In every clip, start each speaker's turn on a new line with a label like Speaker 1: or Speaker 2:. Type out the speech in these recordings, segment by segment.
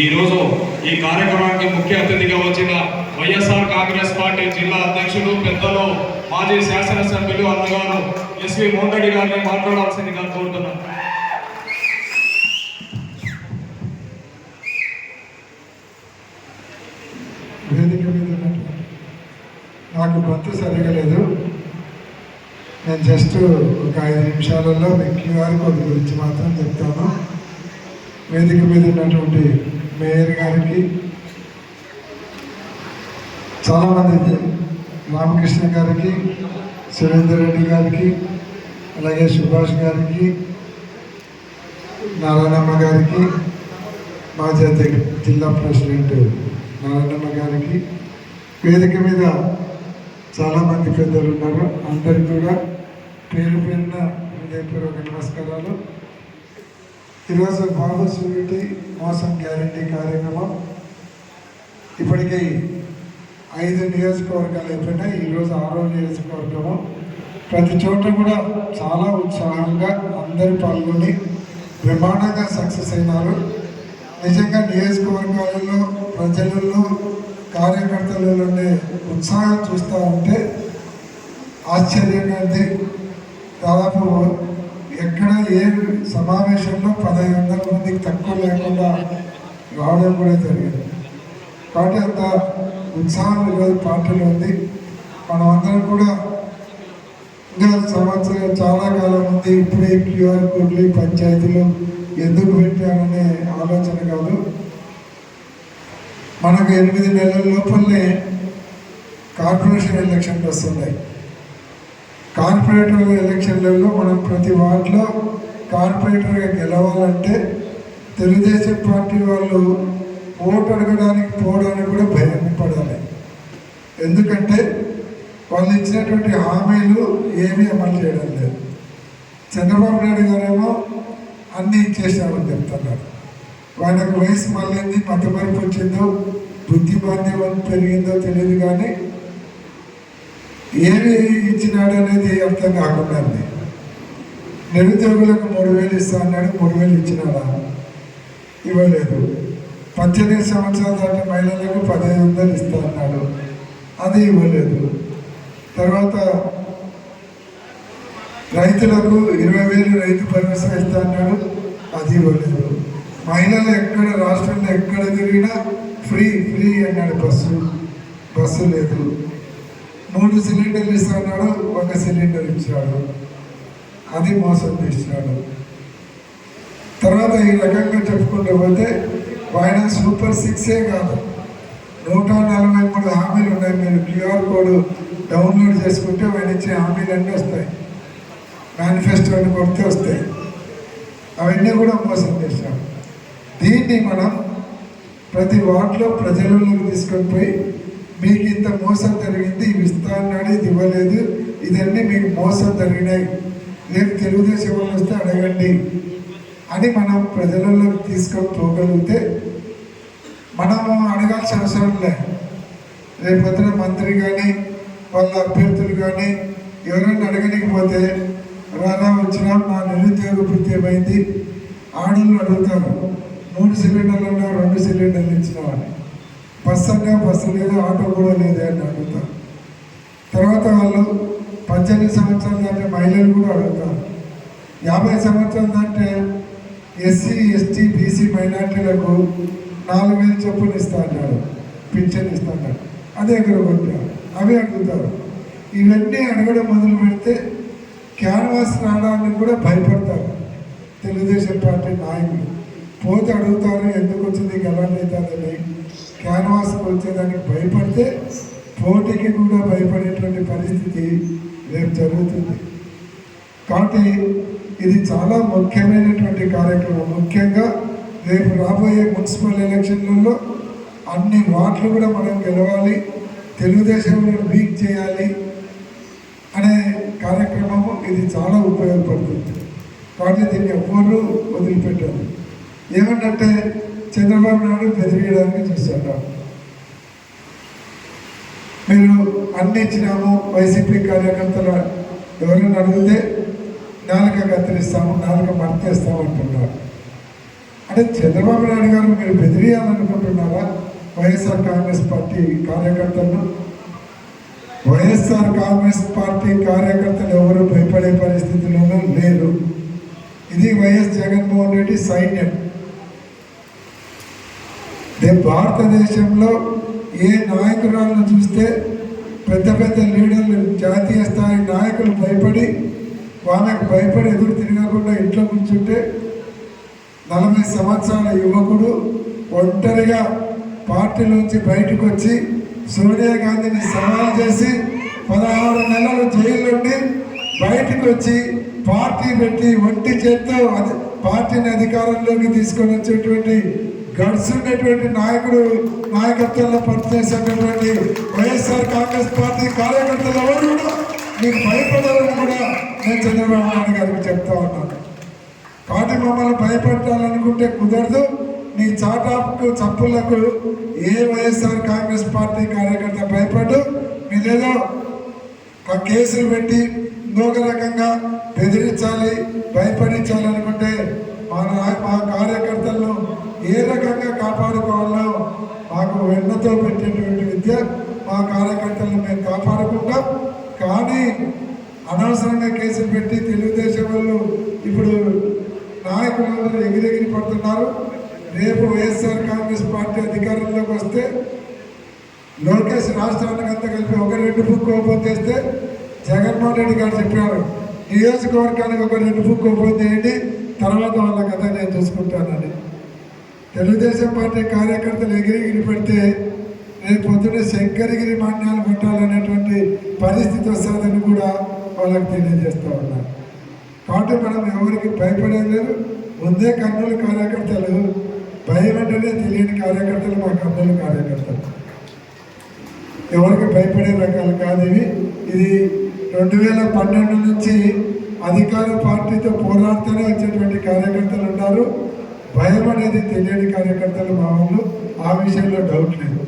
Speaker 1: ఈరోజు ఈ కార్యక్రమానికి ముఖ్య అతిథిగా వచ్చిన వైఎస్ఆర్ కాంగ్రెస్ పార్టీ జిల్లా అధ్యక్షులు పెద్దలు మాజీ శాసనసభ్యులు అన్నగారు ఎస్వి మోహన్ గారిని మాట్లాడాల్సిందిగా కోరుతున్నాను
Speaker 2: వేదిక నాకు గొంతు సరిగా లేదు. నేను జస్ట్ ఒక ఐదు నిమిషాలలో మీ క్యూఆర్ కోడ్ గురించి మాత్రం చెప్తాను. వేదిక మీద ఉన్నటువంటి మేయర్ గారికి చాలామంది రామకృష్ణ గారికి సురేందర్ రెడ్డి గారికి అలాగే సుభాష్ గారికి నారాయణమ్మ గారికి మాజీ జిల్లా ప్రెసిడెంట్ నారాయణమ్మ గారికి వేదిక మీద చాలామంది పెద్దలు ఉన్నారు. అందరికీ కూడా పేరు పేరున హృదయపూర్వక నమస్కారాలు. ఈరోజు బాబు సూరిటీ మోసం గ్యారంటీ కార్యక్రమం. ఇప్పటికీ ఐదు నియోజకవర్గాలు అయిపోయినాయి ఈరోజు ఆరో నియోజకవర్గము. ప్రతి చోట కూడా చాలా ఉత్సాహంగా అందరూ పాల్గొని బ్రహ్మాండంగా సక్సెస్ అయినారు. నిజంగా నియోజకవర్గాలలో ప్రజలలో కార్యకర్తలలో ఉండే ఉత్సాహం చూస్తూ ఉంటే ఆశ్చర్యంగా ఉంది. దాదాపు ఎక్కడ ఏ సమావేశంలో పదహైదు వందల మందికి తక్కువ లేకుండా రావడం కూడా జరిగింది. కాబట్టి అంత ఉత్సాహం ఈరోజు పార్టీలో ఉంది. మనం అందరం కూడా ఇంకా సంవత్సరం చాలా కాలం ఉంది. ఇప్పుడే క్యూఆర్ కోడ్లు పంచాయతీలు ఎందుకు పెట్టామనే ఆలోచన కాదు. మనకు ఎనిమిది నెలల లోపలనే కార్పొరేషన్ ఎలక్షన్లు వస్తున్నాయి. కార్పొరేటర్ ఎలక్షన్లలో మనం ప్రతి వార్డులో కార్పొరేటర్గా గెలవాలంటే తెలుగుదేశం పార్టీ వాళ్ళు ఓటు అడగడానికి పోవడానికి కూడా భయం పడాలి. ఎందుకంటే వాళ్ళు ఇచ్చినటువంటి హామీలు ఏమీ అమలు చేయడం లేదు. చంద్రబాబు నాయుడు గారేమో అన్నీ ఇచ్చేసామని చెప్తున్నారు. ఆయనకు వయసు మళ్ళీ మతమరుపు వచ్చిందో? బుద్ధి బాధ్యం పెరిగిందో తెలియదు కానీ ఏమి ఇచ్చినాడు అనేది అర్థం కాకుండా ఉంది. నిరుద్యోగులకు మూడు వేలు ఇస్తా అన్నాడు మూడు వేలు ఇచ్చినాడా? ఇవ్వలేదు. పద్దెనిమిది సంవత్సరాల దాటి మహిళలకు పదిహేను వందలు ఇస్తా అన్నాడు. అది ఇవ్వలేదు. తర్వాత రైతులకు ఇరవై వేలు రైతు భరోసా ఇస్తా అన్నాడు అది ఇవ్వలేదు. మహిళలు ఎక్కడ రాష్ట్రంలో ఎక్కడ తిరిగినా ఫ్రీ ఫ్రీ అన్నాడు బస్సు. బస్సు లేదు. మూడు సిలిండర్లు ఇస్తున్నాడు ఒక సిలిండర్ ఇచ్చాడు. అది మోసం చేసినాడు తర్వాత ఈ రకంగా చెప్పుకుంటూ పోతే ఆయన సూపర్ సిక్సే కాదు. నూట నలభై మూడు హామీలు ఉన్నాయి. మీరు క్యూఆర్ కోడ్ డౌన్లోడ్ చేసుకుంటే ఆయన ఇచ్చే హామీలన్నీ వస్తాయి. మేనిఫెస్టోని కొడితే వస్తాయి. అవన్నీ కూడా మోసం చేశాం దీన్ని మనం ప్రతి వార్డులో ప్రజలలోకి తీసుకొని పోయి మీకు ఇంత మోసం జరిగింది ఇవి ఇస్తా ఇది ఇవ్వలేదు. ఇదన్నీ మీకు మోసం జరిగినాయి. రేపు తెలుగుదేశం వాళ్ళు వస్తే అడగండి అని మనం ప్రజలలో తీసుకొని పోగలిగితే మనము అడగాల్సిన అవసరం లే. రేపు మంత్రి కానీ వాళ్ళ అభ్యర్థులు కానీ ఎవరైనా అడగనికపోతే రానా వచ్చినా నా నిరుద్యోగ వృత్తి ఏమైంది? ఆడళ్ళు అడుగుతారు. మూడు సిలిండర్లు ఉన్నా రెండు సిలిండర్లు ఇచ్చినామని బస్సు అన్నా బస్సు లేదు ఆటో కూడా లేదే అని అడుగుతారు తర్వాత వాళ్ళు పద్దెనిమిది సంవత్సరాలు దాంట్లో మహిళలు కూడా అడుగుతారు యాభై సంవత్సరాలు దాంటే ఎస్సీ ఎస్టీ బీసీ మైనార్టీలకు నాలుగు వేలు చొప్పున ఇస్తా అన్నాడు పింఛన్ ఇస్తా అన్నాడు అదే ఎగరగొట్టారు అవి అడుగుతారు. ఇవన్నీ అడగడం మొదలు పెడితే క్యాన్వాస్ రావడానికి కూడా భయపడతారు. తెలుగుదేశం పార్టీ నాయకులు. పోతే అడుగుతారు ఎందుకు వచ్చింది ఎలా క్యాన్వాస్కి వచ్చేదానికి భయపడితే పోటీకి కూడా భయపడేటువంటి పరిస్థితి రేపు జరుగుతుంది. కాబట్టి ఇది చాలా ముఖ్యమైనటువంటి కార్యక్రమం. ముఖ్యంగా రేపు రాబోయే మున్సిపల్ ఎలక్షన్లలో అన్ని వార్డులు కూడా మనం గెలవాలి తెలుగుదేశంలో వీక్ చేయాలి అనే కార్యక్రమము ఇది చాలా ఉపయోగపడుతుంది. కాబట్టి దీన్ని ఎవ్వరూ వదిలిపెట్టారు. ఏమంటే చంద్రబాబు నాయుడు బెదిరియడానికి చూస్తున్నారు మీరు అన్ని ఇచ్చినాము వైసీపీ కార్యకర్తలు ఎవరైనా అడిగితే నాలుక కత్తిరిస్తాము నాలుక మర్తేస్తాము అంటున్నారు. అంటే చంద్రబాబు నాయుడు గారు మీరు బెదిరియాలనుకుంటున్నారా? వైఎస్ఆర్ కాంగ్రెస్ పార్టీ కార్యకర్తలను? వైఎస్ఆర్ కాంగ్రెస్ పార్టీ కార్యకర్తలు ఎవరు భయపడే పరిస్థితుల్లోనూ లేరు. ఇది వైఎస్ జగన్మోహన్ రెడ్డి సైన్యం. భారతదేశంలో ఏ నాయకురాలను చూస్తే పెద్ద పెద్ద లీడర్లు జాతీయ స్థాయి నాయకులు భయపడి వాళ్ళకి భయపడి ఎదురు తిరగకుండా ఇంట్లో కూర్చుంటే నలభై సంవత్సరాల యువకుడు ఒంటరిగా పార్టీలోంచి బయటకు వచ్చి సోనియా గాంధీని సవాల్ చేసి పదహారు నెలలు జైల్లోండి బయటకు వచ్చి పార్టీ పెట్టి ఒంటి చేత్తో పార్టీని అధికారంలోకి తీసుకొని వచ్చేటువంటి గడ్స్ ఉన్నటువంటి నాయకుడు నాయకత్వంలో పనిచేసేటటువంటి వైఎస్ఆర్ కాంగ్రెస్ పార్టీ కార్యకర్తలు ఎవరు కూడా మీకు భయపడాలని కూడా నేను చంద్రబాబు నాయుడు గారికి చెప్తా ఉన్నాను. కాబట్టి మమ్మల్ని భయపెట్టాలనుకుంటే కుదరదు. నీ చాటాపు చప్పులకు ఏ వైఎస్ఆర్ కాంగ్రెస్ పార్టీ కార్యకర్త భయపడ్డు? మీదేదో ఆ కేసులు పెట్టి ఇంకొక రకంగా బెదిరించాలి భయపడించాలనుకుంటే మా మా కార్యకర్తలను ఏ రకంగా కాపాడుకోవాలో మాకు వెన్నతో పెట్టేటువంటి విద్య మా కార్యకర్తలను మేము కాపాడుకుంటాం. కానీ అనవసరంగా కేసులు పెట్టి తెలుగుదేశం వాళ్ళు ఇప్పుడు నాయకులందరూ ఎగిరెగిరి పడుతున్నారు. రేపు వైఎస్ఆర్ కాంగ్రెస్ పార్టీ అధికారంలోకి వస్తే లోకేష్ రాష్ట్రానికి అంతా కలిపి ఒక రెండు బుక్ ఓపెన్ చేస్తే జగన్మోహన్ రెడ్డి గారు చెప్పారు నియోజకవర్గానికి ఒక రెండు బుక్ ఓపెన్ చేయండి తర్వాత వాళ్ళ కథ నేను చూసుకుంటానని. తెలుగుదేశం పార్టీ కార్యకర్తలు ఎగిరిగిరి పెడితే రేపు పొద్దున్న శంకరగిరి మాన్యాలు కొట్టాలనేటువంటి పరిస్థితి వస్తుందని కూడా వాళ్ళకి తెలియజేస్తూ ఉన్నారు కాబట్టి మనం ఎవరికి భయపడేది లేదు. ముందే కర్నూలు కార్యకర్తలు భయం అంటేనే తెలియని కార్యకర్తలు మా కర్నూలు కార్యకర్తలు. ఎవరికి భయపడే రకాలు కాదు ఇవి. ఇది రెండు వేల పన్నెండు నుంచి అధికార పార్టీతో పోరాడుతూనే వచ్చేటువంటి కార్యకర్తలు ఉన్నారు. భయం అనేది తెలియని కార్యకర్తలు మా వాళ్ళు ఆ విషయంలో డౌట్ లేదు.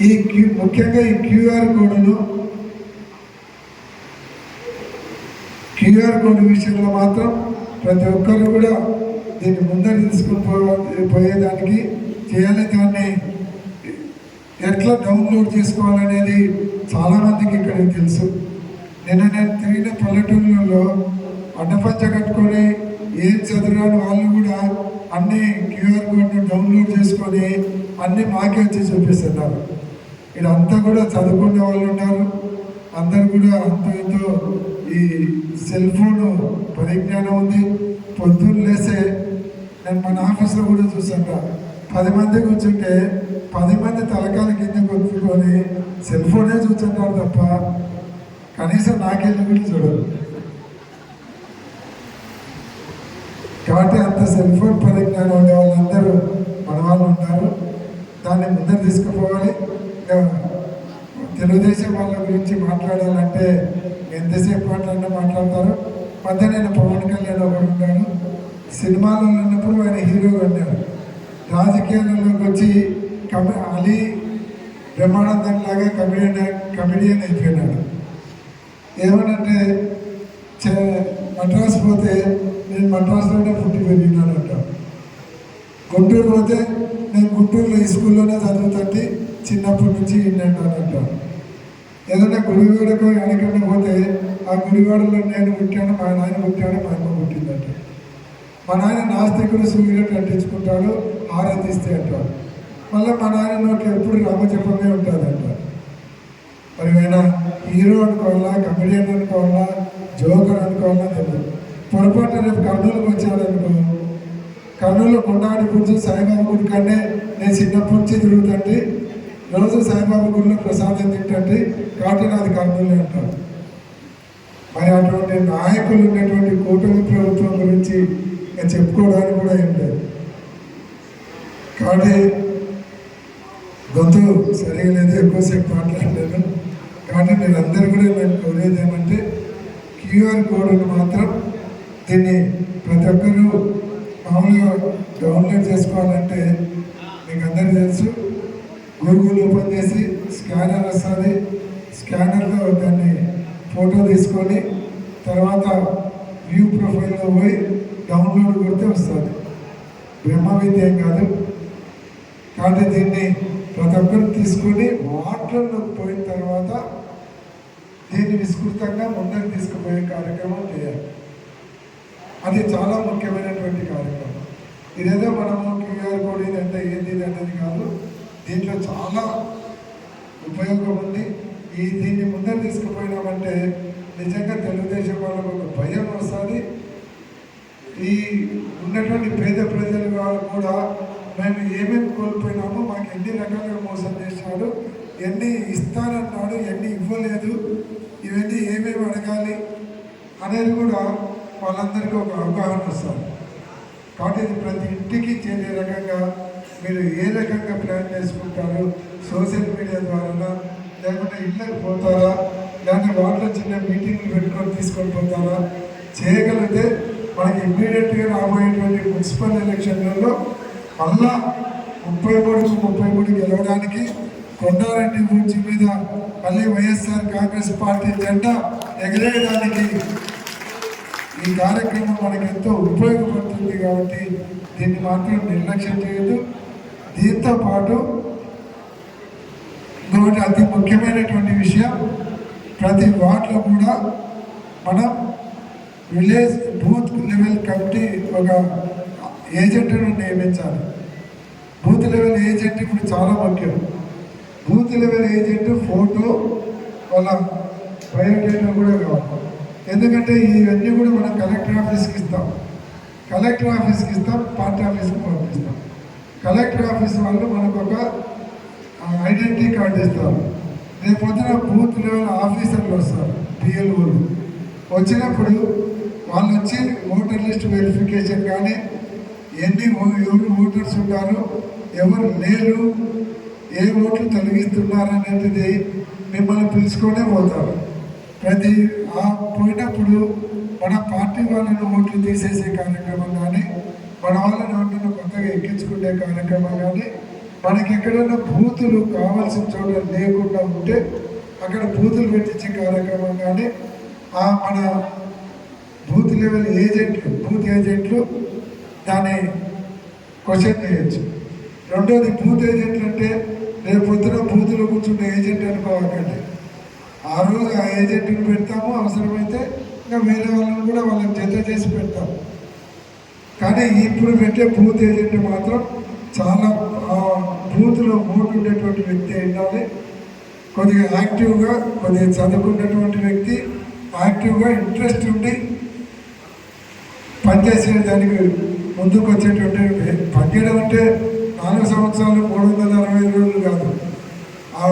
Speaker 2: ఈ క్యూ ముఖ్యంగా ఈ క్యూఆర్ కోడ్ను క్యూఆర్ కోడ్ విషయంలో మాత్రం ప్రతి ఒక్కరు కూడా దీన్ని ముందర తీసుకుని పో- పోయేదానికి చేయాలి. దాన్ని ఎట్లా డౌన్లోడ్ చేసుకోవాలనేది చాలామందికి ఇక్కడ తెలుసు. నిన్న నేను తిరిగిన పల్లెటూళ్ళలో అడ్డపంచ కట్టుకొని ఏం చదివాను వాళ్ళు కూడా అన్ని క్యూఆర్ కోడ్ను డౌన్లోడ్ చేసుకొని అన్ని మాకే వచ్చి చూపిస్తున్నారు ఇదంతా కూడా చదువుకునే వాళ్ళు ఉన్నారు. అందరు కూడా అంత ఇంతో ఈ సెల్ ఫోన్ పరిజ్ఞానం ఉంది. పొద్దున్న లేసే నేను మన ఆఫీస్లో కూడా చూసాను పది మంది కూర్చుంటే పది మంది తలకాల కింద కొట్టుకొని సెల్ ఫోనే చూస్తుంటారు తప్ప కనీసం నాకెళ్ళి కూడా చూడరు. కాబట్టి అంత సెల్ ఫోన్ పరిజ్ఞానం ఉండే వాళ్ళందరూ మన వాళ్ళు ఉన్నారు. దాన్ని ముందర తీసుకుపోవాలి. తెలుగుదేశం వాళ్ళ గురించి మాట్లాడాలంటే ఎంతసేపు మాట్లాడినా మాట్లాడతారు. మధ్య నేను పవన్ కళ్యాణ్ ఒకడు ఉన్నాడు. సినిమాలో ఉన్నప్పుడు ఆయన హీరోగా ఉన్నాడు రాజకీయాలలోకి వచ్చి కమి అలీ బ్రహ్మానందం లాగా కమిడియన్ కమిడియన్ అయిపోయినాడు. ఏమనంటే చ- మద్రాసు పోతే నేను మద్రాసులోనే పుట్టి పెరిగినాను అంటాడు గుంటూరు పోతే నేను గుంటూరులో ఈ స్కూల్లోనే చదువుతుంది చిన్నప్పటి నుంచి విన్నాను ఏదైనా గుడివాడకు ఎనకన్నా పోతే ఆ గుడివాడలో నేను పుట్టాను మా నాయన పుట్టాడు మా అమ్మ పుట్టిందంట. మా నాయన నాస్తికుడు సూర్యుడు అంటించుకుంటాడు ఆరాధిస్తే అంటాడు మళ్ళీ మా నాయన నోట్లో ఎప్పుడు రామజపమే ఉంటుందంట. మరి ఆయన హీరో అనుకోవాలా కమెడియన్ అనుకోవాలా జోకర్ అనుకోవాలా తెలియదు పొరపాటు రేపు కర్నూలుకి వచ్చాడనుకో కర్నూలు కొండాడి గురించి సాయిబాబా గుడి కంటే నేను చిన్నప్పటి నుంచి తిరుగుతుంటే రోజు సాయిబాబా గుడిలో ప్రసాదం తింటే కాబట్టి నాది కర్నూలు అంటారు. మరి అటువంటి నాయకులు ఉన్నటువంటి కూటమి ప్రభుత్వం గురించి ఇంకా చెప్పుకోవడానికి కూడా ఏం లేదు. కాబట్టి గొంతు సరిగా లేదు ఎక్కువసేపు మాట్లాడలేదు. కాబట్టి మీరందరూ కూడా నేను కోరేది ఏమంటే క్యూఆర్ కోడ్ను మాత్రం దీన్ని ప్రతి ఒక్కరూ మామూలుగా డౌన్లోడ్ చేసుకోవాలంటే మీకు అందరికీ తెలుసు. గూగుల్ ఓపెన్ చేసి స్కానర్ వస్తుంది. స్కానర్లో దాన్ని ఫోటో తీసుకొని తర్వాత వ్యూ ప్రొఫైల్లో పోయి డౌన్లోడ్ కొడితే వస్తుంది. బ్రహ్మ విద్య ఏం కాదు. కాబట్టి దీన్ని ప్రతి ఒక్కరు తీసుకొని వాటర్లోకి పోయిన తర్వాత దీన్ని విస్తృతంగా ముందుకు తీసుకుపోయే కార్యక్రమం చేయాలి. అది చాలా ముఖ్యమైనటువంటి కార్యక్రమం. ఇదేదో మనము క్యూఆర్ కోడ్ ఇదంతా ఏంది అనేది కాదు. దీంట్లో చాలా ఉపయోగం ఉంది. ఈ దీన్ని ముందర తీసుకుపోయినామంటే నిజంగా తెలుగుదేశం వాళ్ళకు ఒక భయం వస్తుంది. ఈ ఉన్నటువంటి పేద ప్రజలు కూడా మేము ఏమేమి కోల్పోయినామో మాకు ఎన్ని రకాలుగా మోసం చేసినాడు ఎన్ని ఇస్తానన్నాడు ఎన్ని ఇవ్వలేదు ఇవన్నీ ఏమేమి అడగాలి అనేది కూడా వాళ్ళందరికీ ఒక అవగాహన వస్తుంది. కాబట్టి ఇది ప్రతి ఇంటికి చేరే రకంగా మీరు ఏ రకంగా ప్లాన్ చేసుకుంటారు? సోషల్ మీడియా ద్వారా లేకుంటే ఇళ్ళకి పోతారా? లేకపోతే వాటిలో చిన్న మీటింగ్లు పెట్టుకొని తీసుకొని పోతారా? చేయగలిగితే మనకి ఇమ్మీడియట్గా రాబోయేటువంటి మున్సిపల్ ఎలక్షన్లలో మళ్ళా ముప్పై మూడుకు ముప్పై మూడు గెలవడానికి కొండారెడ్డి గురించి మీద మళ్ళీ వైఎస్ఆర్ కాంగ్రెస్ పార్టీ జెండా ఎగరేయడానికి ఈ కార్యక్రమం మనకి ఎంతో ఉపయోగపడుతుంది కాబట్టి దీన్ని మాత్రం నిర్లక్ష్యం చేయదు దీంతో పాటు ఇంకొకటి అతి ముఖ్యమైనటువంటి విషయం ప్రతి వార్డులో కూడా మనం విలేజ్ బూత్ లెవెల్ కమిటీ ఒక ఏజెంట్ను నియమించాలి. బూత్ లెవెల్ ఏజెంట్ ఇప్పుడు చాలా ముఖ్యం. బూత్ లెవెల్ ఏజెంట్ ఫోటో వాళ్ళ బయోడేటా కూడా కావాలి ఎందుకంటే ఇవన్నీ కూడా మనం కలెక్టర్ ఆఫీస్కి ఇస్తాం. కలెక్టర్ ఆఫీస్కి ఇస్తాం పార్టీ ఆఫీస్కి పంపిస్తాం. కలెక్టర్ ఆఫీస్ వాళ్ళు మనకు ఒక ఐడెంటిటీ కార్డు ఇస్తారు. రేపు పొద్దున బూత్ లెవెల్ ఆఫీసర్లు వస్తారు పిఎల్ఓలు వచ్చినప్పుడు వాళ్ళు వచ్చి ఓటర్ లిస్ట్ వెరిఫికేషన్ కానీ ఎన్ని ఎవరు ఓటర్స్ ఉన్నారు ఎవరు లేరు ఏ ఓట్లు తొలగిస్తున్నారనేది మిమ్మల్ని పిలుచుకొనే పోతారు. ప్రతి ఆ పోయినప్పుడు మన పార్టీ వాళ్ళని ఓట్లు తీసేసే కార్యక్రమం కానీ మన వాళ్ళని ఓట్లను కొత్తగా ఎక్కించుకునే కార్యక్రమం కానీ మనకి ఎక్కడైనా బూతులు కావాల్సిన చోట లేకుండా ఉంటే అక్కడ బూతులు పెట్టించే కార్యక్రమం కానీ ఆ మన బూత్ లెవెల్ ఏజెంట్లు బూత్ ఏజెంట్లు దాన్ని క్వశ్చన్ చేయొచ్చు. రెండోది బూత్ ఏజెంట్లు అంటే రేపు పొద్దున బూత్లో కూర్చున్న ఏజెంట్ అనుకోవాలండి ఆ రోజు ఆ ఏజెంట్ని పెడతాము అవసరమైతే ఇంకా వేరే వాళ్ళని కూడా వాళ్ళని జత చేసి పెడతాము కానీ ఇప్పుడు పెట్టే బూత్ ఏజెంట్ మాత్రం చాలా ఆ బూత్లో ఓటు ఉండేటువంటి వ్యక్తి ఉండాలి. కొద్దిగా యాక్టివ్గా కొద్దిగా చదువుకున్నటువంటి వ్యక్తి యాక్టివ్గా ఇంట్రెస్ట్ ఉండి పనిచేసే దానికి ముందుకు వచ్చేటువంటి పనిచేయడం అంటే నాలుగు సంవత్సరాలు మూడు వందల అరవై రోజులు కాదు. ఆ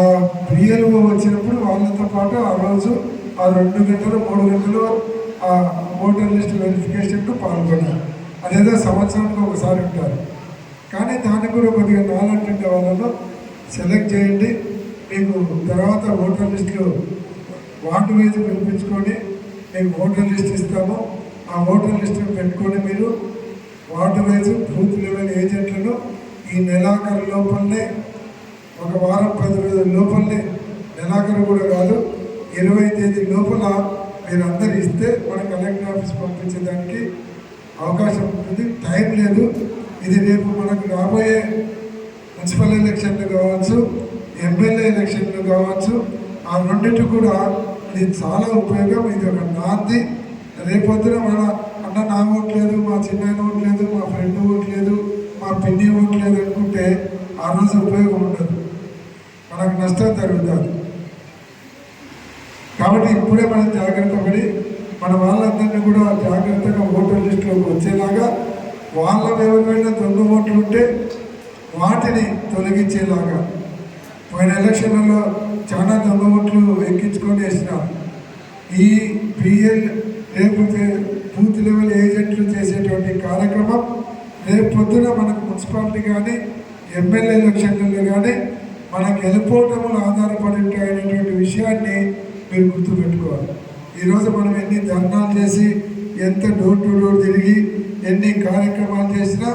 Speaker 2: పిఎల్ఓ వచ్చినప్పుడు వాళ్ళతో పాటు ఆ రోజు ఆ రెండు గంటలు మూడు గంటలు ఆ ఓటర్ లిస్ట్ వెరిఫికేషన్కు పాల్గొన్నారు. అదేదో సంవత్సరానికి ఒకసారి ఉంటారు. కానీ దానికి కూడా కొద్దిగా నాలంటే వాళ్ళను. సెలెక్ట్ చేయండి. మీకు తర్వాత ఓటర్ లిస్టులో వార్డు వైజ్ పిలిపించుకొని మీకు ఓటర్ లిస్ట్ ఇస్తాము. ఆ ఓటర్ లిస్టును పెట్టుకొని మీరు వార్డు వైజ్ బూత్ లెవెల్ ఏజెంట్లను ఈ నెలాఖరు లోపలనే ఒక వారం పది రోజుల లోపలనే నెలాఖరు కూడా కాదు ఇరవై తేదీ లోపల మీరు అందరు ఇస్తే మన కలెక్టర్ ఆఫీస్ పంపించడానికి అవకాశం ఉంటుంది. టైం లేదు. ఇది రేపు మనకు రాబోయే మున్సిపల్ ఎలక్షన్లు కావచ్చు ఎమ్మెల్యే ఎలక్షన్లు కావచ్చు ఆ రెండింటి కూడా ఇది చాలా ఉపయోగం. ఇది ఒక నాంది. రేపొద్దున మన అన్న నా ఓట్లేదు మా చిన్న ఆ ఉపయోగం ఉండదు. మనకు నష్టం జరుగుతుంది. కాబట్టి ఇప్పుడే మనం జాగ్రత్త పడి మన వాళ్ళందరినీ కూడా జాగ్రత్తగా ఓటర్ లిస్టులోకి వచ్చేలాగా వాళ్ళ ఎవరికైనా దొంగ ఓట్లు ఉంటే వాటిని తొలగించేలాగా. పోయిన ఎలక్షన్లలో చాలా దొంగ ఓట్లు ఎక్కించుకొని వేసినారు. ఈ పిఎల్ రేపు బూత్ లెవెల్ ఏజెంట్లు చేసేటువంటి కార్యక్రమం రేపు పొద్దున మనకు మున్సిపాలిటీ కానీ ఎమ్మెల్యే ఎలక్షన్లలో కానీ మన గెలుపోవటములు ఆధారపడి ఉంటాయనేటువంటి విషయాన్ని మీరు గుర్తుపెట్టుకోవాలి. ఈరోజు మనం ఎన్ని ధర్నాలు చేసి ఎంత డోర్ టు డోర్ తిరిగి ఎన్ని కార్యక్రమాలు చేసినా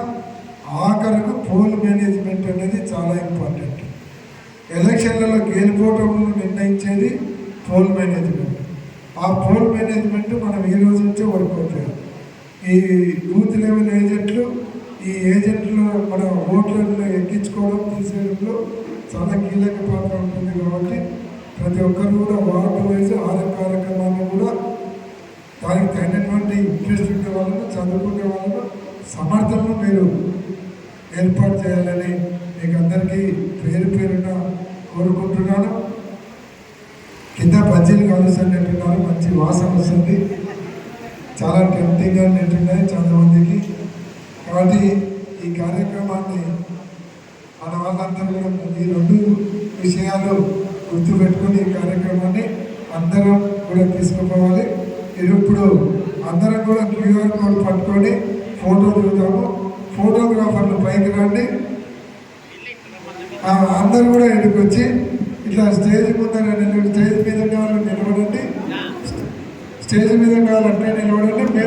Speaker 2: ఆఖరకు పోల్ మేనేజ్మెంట్ అనేది చాలా ఇంపార్టెంట్. ఎలక్షన్లలో గెలుపోవటంలో నిర్ణయించేది పోల్ మేనేజ్మెంట్. ఆ పోల్ మేనేజ్మెంట్ మనం ఈ రోజు నుంచే వర్క్ అవుతుంది ఈ బూత్ లెవెల్ ఈ ఏజెంట్లు మన ఓట్లను ఎక్కించుకోవడం తీసేయడంలో చాలా కీలక పాత్ర ఉంటుంది కాబట్టి ప్రతి ఒక్కరు కూడా వార్డు వైజ్ ఆరోగ్య కార్యక్రమాన్ని కూడా దానికి తగినటువంటి ఇంట్రెస్ట్ ఉండే వాళ్ళను చదువుకునే వాళ్ళను సమర్థనను మీరు ఏర్పాటు చేయాలని మీకు అందరికీ పేరు పేరున కోరుకుంటున్నాను. కింద బజ్జీలు కాలుస్తుంది అంటున్నారు మంచి వాసన వస్తుంది. చాలా టెంప్టింగ్గా నింటున్నాయి చాలా మందికి కాబట్టి ఈ కార్యక్రమాన్ని మన వాళ్ళందరూ కూడా ఈ రెండు విషయాలు గుర్తుపెట్టుకుని ఈ కార్యక్రమాన్ని అందరం కూడా తీసుకుపోవాలి. ఇప్పుడు అందరం కూడా క్యూఆర్ కోడ్ పట్టుకొని ఫోటో దిగుతాము. ఫోటోగ్రాఫర్లు పైకి రండి. అందరు కూడా ఇక్కడికి వచ్చి ఇట్లా స్టేజ్ ముందర స్టేజ్ మీద ఉన్న వాళ్ళు నిలబడండి. స్టేజ్ మీద ఉన్న వాళ్ళు అట్లే నిలబడండి.